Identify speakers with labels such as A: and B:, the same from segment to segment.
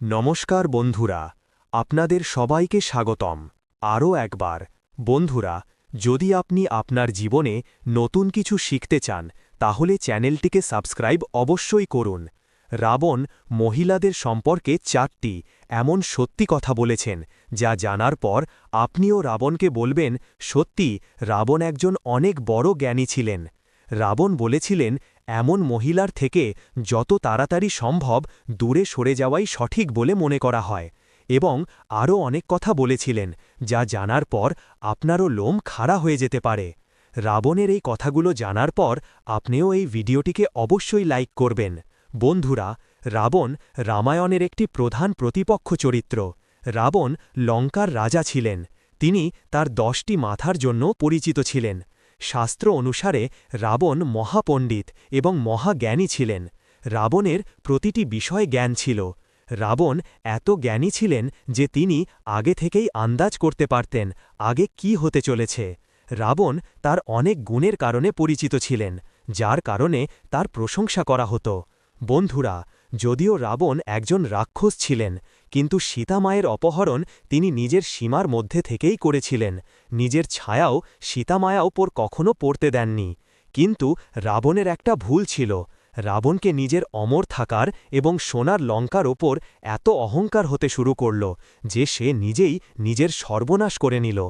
A: নমস্কার বন্ধুরা, আপনাদের সবাইকে স্বাগতম। আরও একবার, বন্ধুরা, যদি আপনি আপনার জীবনে নতুন কিছু শিখতে চান, তাহলে চ্যানেলটিকে সাবস্ক্রাইব অবশ্যই করুন। রাবণ মহিলাদের সম্পর্কে চারটি এমন সত্যি কথা বলেছেন, যা জানার পর আপনিও রাবণকে বলবেন, সত্যি, রাবণ একজন অনেক বড় জ্ঞানী ছিলেন। রাবণ বলেছিলেন এমন মহিলার থেকে যত তাড়াতাড়ি সম্ভব দূরে সরে যাওয়াই সঠিক বলে মনে করা হয় এবং আরও অনেক কথা বলেছিলেন, যা জানার পর আপনারও লোম খাড়া হয়ে যেতে পারে। রাবণের এই কথাগুলো জানার পর আপনিও এই ভিডিওটিকে অবশ্যই লাইক করবেন। বন্ধুরা, রাবণ রামায়ণের একটি প্রধান প্রতিপক্ষ চরিত্র। রাবণ লঙ্কার রাজা ছিলেন। তিনি তার দশটি মাথার জন্য পরিচিত ছিলেন। শাস্ত্র অনুসারে রাবণ মহাপণ্ডিত এবং মহাজ্ঞানী ছিলেন। রাবণের প্রতিটি বিষয়ে জ্ঞান ছিল। রাবণ এত জ্ঞানী ছিলেন যে তিনি আগে থেকেই আন্দাজ করতে পারতেন আগে কি হতে চলেছে। রাবণ তার অনেক গুণের কারণে পরিচিত ছিলেন, যার কারণে তার প্রশংসা করা হতো। বন্ধুরা যদিও রাবণ একজন রাক্ষস ছিলেন, কিন্তু সীতামায়ের অপহরণ তিনি নিজের সীমার মধ্যে থেকেই করেছিলেন। নিজের ছায়াও সীতামায়া ওপর কখনো পড়তে দেননি। কিন্তু রাবণের একটা ভুল ছিল। রাবণকে নিজের অমর থাকার এবং সোনার লঙ্কার ওপর এত অহংকার হতে শুরু করল যে সে নিজেই নিজের সর্বনাশ করে নিল।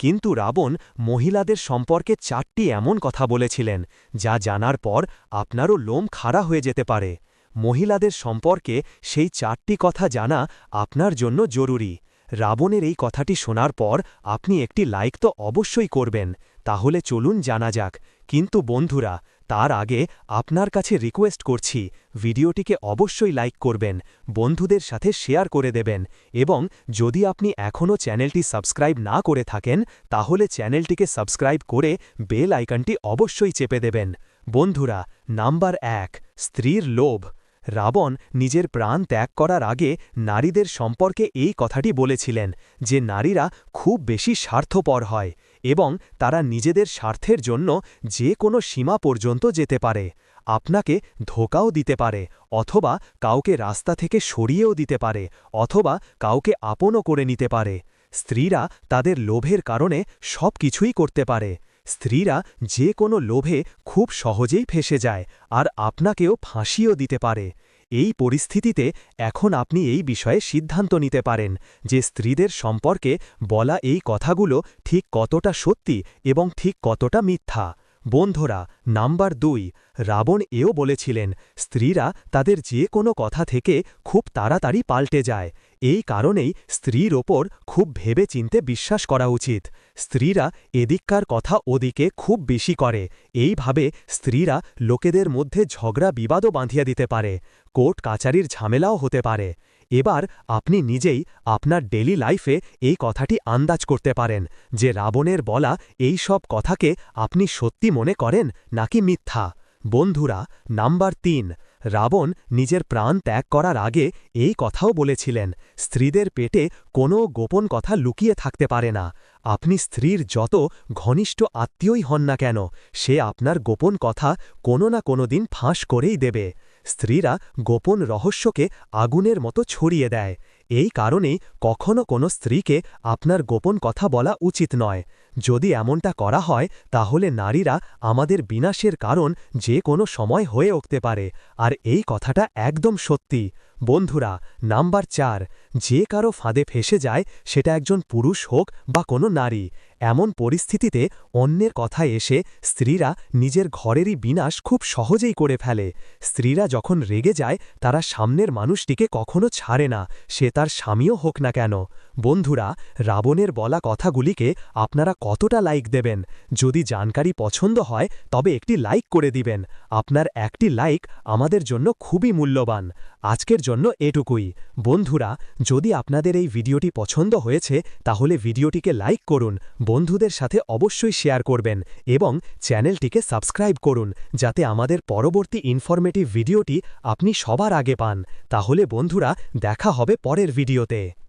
A: কিন্তু রাবণ মহিলাদের সম্পর্কে চারটি এমন কথা বলেছিলেন, যা জানার পর আপনারও লোম খাড়া হয়ে যেতে পারে। মহিলাদের সম্পর্কে সেই চারটি কথা জানা আপনার জন্য জরুরি। রাবণের এই কথাটি শোনার পর আপনি একটি লাইক তো অবশ্যই করবেন। তাহলে চলুন জানা যাক। কিন্তু বন্ধুরা, তার আগে আপনার কাছে রিকোয়েস্ট করছি, ভিডিওটিকে অবশ্যই লাইক করবেন, বন্ধুদের সাথে শেয়ার করে দেবেন এবং যদি আপনি এখনও চ্যানেলটি সাবস্ক্রাইব না করে থাকেন, তাহলে চ্যানেলটিকে সাবস্ক্রাইব করে বেল আইকনটি অবশ্যই চেপে দেবেন। বন্ধুরা নাম্বার এক, স্ত্রীর লোভ। রাবণ নিজের প্রাণ ত্যাগ করার আগে নারীদের সম্পর্কে এই কথাটি বলেছিলেন যে নারীরা খুব বেশি স্বার্থপর হয় এবং তারা নিজেদের স্বার্থের জন্য যে কোনো সীমা পর্যন্ত যেতে পারে, আপনাকে ধোকাও দিতে পারে অথবা কাউকে রাস্তা থেকে সরিয়েও দিতে পারে অথবা কাউকে আপনও করে নিতে পারে। স্ত্রীরা তাদের লোভের কারণে সব কিছুই করতে পারে। স্ত্রীরা যে কোনো লোভে খুব সহজেই ফেসে যায় আর আপনাকেও ফাঁসিও দিতে পারে। এই পরিস্থিতিতে এখন আপনি এই বিষয়ে সিদ্ধান্ত নিতে পারেন যে স্ত্রীদের সম্পর্কে বলা এই কথাগুলো ঠিক কতটা সত্যি এবং ঠিক কতটা মিথ্যা। বন্ধুরা, নাম্বার দুই, রাবণ এও বলেছিলেন, স্ত্রীরা তাদের যে কোনো কথা থেকে খুব তাড়াতাড়ি পাল্টে যায়। এই কারণেই স্ত্রীর ওপর খুব ভেবে চিনতে বিশ্বাস করা উচিত। স্ত্রীরা এদিককার কথা ওদিকে খুব বেশি করে। এইভাবে স্ত্রীরা লোকেদের মধ্যে ঝগড়া বিবাদও বাঁধিয়ে দিতে পারে। কোর্ট কাচারির ঝামেলাও হতে পারে। এবার আপনি নিজেই আপনার ডেলি লাইফে এই কথাটি আন্দাজ করতে পারেন যে রাবণের বলা এই সব কথাকে আপনি সত্যি মনে করেন নাকি মিথ্যা। বন্ধুরা, নাম্বার তিন, রাবণ নিজের প্রাণ ত্যাগ করার আগে এই কথাও বলেছিলেন, স্ত্রীদের পেটে কোনো গোপন কথা লুকিয়ে থাকতে পারে না। আপনি স্ত্রীর যত ঘনিষ্ঠ আত্মীয়ই হন না কেন, সে আপনার গোপন কথা কোনো না কোনো দিন ফাঁস করেই দেবে। স্ত্রীরা গোপন রহস্যকে আগুনের মতো ছড়িয়ে দেয়। এই কারণেই কখনো কোনো স্ত্রীকে আপনার গোপন কথা বলা উচিত নয়। যদি এমনটা করা হয়, তাহলে নারীরা আমাদের বিনাশের কারণ যে কোনো সময় হয়ে উঠতে পারে। আর এই কথাটা একদম সত্যি। বন্ধুরা, নাম্বার চার, যে কারও ফাঁদে ফেসে যায়, সেটা একজন পুরুষ হোক বা কোনো নারী। এমন পরিস্থিতিতে অন্যের কথায় এসে স্ত্রীরা নিজের ঘরেরই বিনাশ খুব সহজেই করে ফেলে। স্ত্রীরা যখন রেগে যায়, তারা সামনের মানুষটিকে কখনো ছাড়ে না, সে তার স্বামীও হোক না কেন। বন্ধুরা, রাবণের বলা কথাগুলিকে আপনারা কতটা লাইক দেবেন? যদি জানকারি পছন্দ হয়, তবে একটি লাইক করে দিবেন। আপনার একটি লাইক আমাদের জন্য খুবই মূল্যবান। আজকের জন্য এটুকুই। বন্ধুরা, যদি আপনাদের এই ভিডিওটি পছন্দ হয়েছে, তাহলে ভিডিওটিকে লাইক করুন, বন্ধুদের সাথে অবশ্যই শেয়ার করবেন এবং চ্যানেলটিকে সাবস্ক্রাইব করুন, যাতে আমাদের পরবর্তী ইনফরমেটিভ ভিডিওটি আপনি সবার আগে পান। তাহলে বন্ধুরা, দেখা হবে পরের ভিডিওতে।